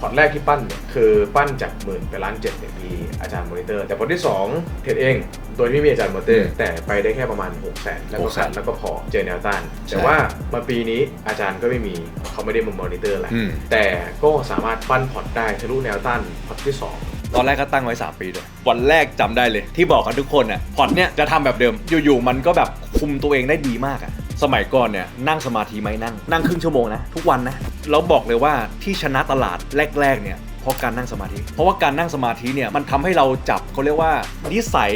พอร์ตแรกที่ปั้นเนี่ยคือปั้นจากหมื่นไปล้านเจ็ดเนี่ยมีอาจารย์มอนิเตอร์ แต่พอร์ตที่ 2 เทรดเอง โดยที่ไม่มีอาจารย์มอนิเตอร์ แต่ไปได้แค่ประมาณ6 0 0 0 0แล้วก็600,000แล้วก็พอเจอแนวต้านใช่แต่ว่ามาปีนี้อาจารย์ก็ไม่มีเขาไม่ได้มามอนิเตอร์อะไรอืมแต่ก็สามารถปั้นพอร์ตได้ทะลุแนวต้านพอร์ตที่ 2ตอนแรกก็ตั้งไว้ 3 ปีเลยวันแรกจำได้เลย ที่บอกกันทุกคนอะพอร์ตเนี่ยจะทำแบบเดิม อยู่ๆมันก็แบบคุมตัวเองได้ดีมากอะ สมัยก่อนเนี่ยนั่งสมาธิไหมนั่ง นั่งครึ่งชั่วโมงนะ ทุกวันนะแล้วบอกเลยว่าที่ชนะตลาดแรก ๆ เนี่ยเพราะการนั่งสมาธิ เพราะว่าการนั่งสมาธิเนี่ยมันทำให้เราจับเขาเรียกว่า นิสัย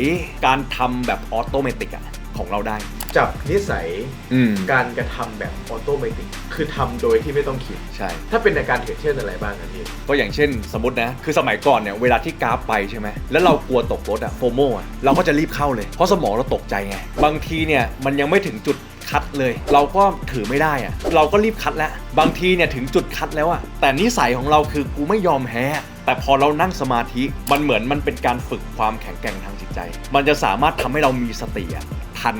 การทำแบบออโตเมติกอะของเราได้ จับนิสัยอืมการกระทำแบบออโตเมติกคือทำโดยที่ไม่ต้องคิดใช่ ถ้าเป็นในการเทรดเช่นอะไรบ้างครับพี่ก็อย่างเช่นสมมตินะ คือสมัยก่อนเนี่ยเวลาที่กราฟไปใช่ไหมแล้วเรากลัวตกรถอะโฟโมอะเราก็จะรีบเข้าเลย เพราะสมองเราตกใจไง บางทีเนี่ยมันยังไม่ถึงจุด คัดเลย เราก็ถือไม่ได้อะเราก็รีบคัดแล้วบางทีเนี่ยถึงจุดคัดแล้วอะแต่นิสัยของเราคือกูไม่ยอมแพ้แต่พอเรานั่งสมาธิมันเหมือนมันเป็นการฝึกความแข็งแกร่งทางจิตใจ มันจะสามารถทำให้เรามีสติอะทัน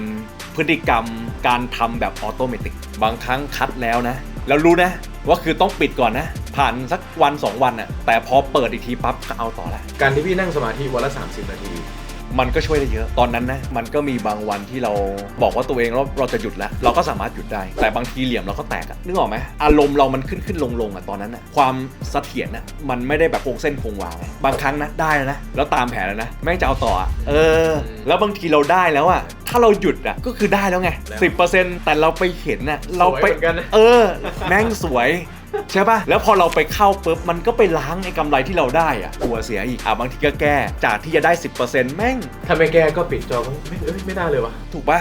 พฤติกรรมการทำแบบออโตเมติกบางครั้งคัดแล้วนะ แล้วรู้นะว่าคือต้องปิดก่อนนะ ผ่านสักวัน 2 วันอะแต่พอเปิดอีกทีปั๊บก็เอาต่อแล้วการที่พี่นั่งสมาธิวันละ 30 นาที มันก็ช่วยได้เยอะ ตอนนั้นนะมันก็มีบางวันที่เราบอกว่าตัวเองเราเราจะหยุดแล้ว เราก็สามารถหยุดได้ แต่บางทีเหลี่ยมเราก็แตกอะนึกออกไหมอารมณ์เรามันขึ้นขึ้นลงลงอะตอนนั้นอะความเสถียรอะมันไม่ได้แบบคงเส้นคงวาไงบางครั้งนะได้แล้วนะแล้วตามแผนแล้วนะแม่งจะเอาต่ออะเออ แล้วบางทีเราได้แล้วอะถ้าเราหยุดอะก็คือได้แล้วไงแล้วสิบเปอร์เซ็นต์แต่เราไปเห็นอะเราไปสวยเหมือนกันนะ เออแม่งสวย ใช่ป่ะ แล้วพอเราไปเข้าปุ๊บมันก็ไปล้างไอ้กำไรที่เราได้อะหัวเสียอีกอะบางทีก็แก้จากที่จะได้ 10%แม่ง ถ้าไม่แก้ก็ปิดจอก็ไม่เอ้ยไม่ได้เลยวะถูกป่ะ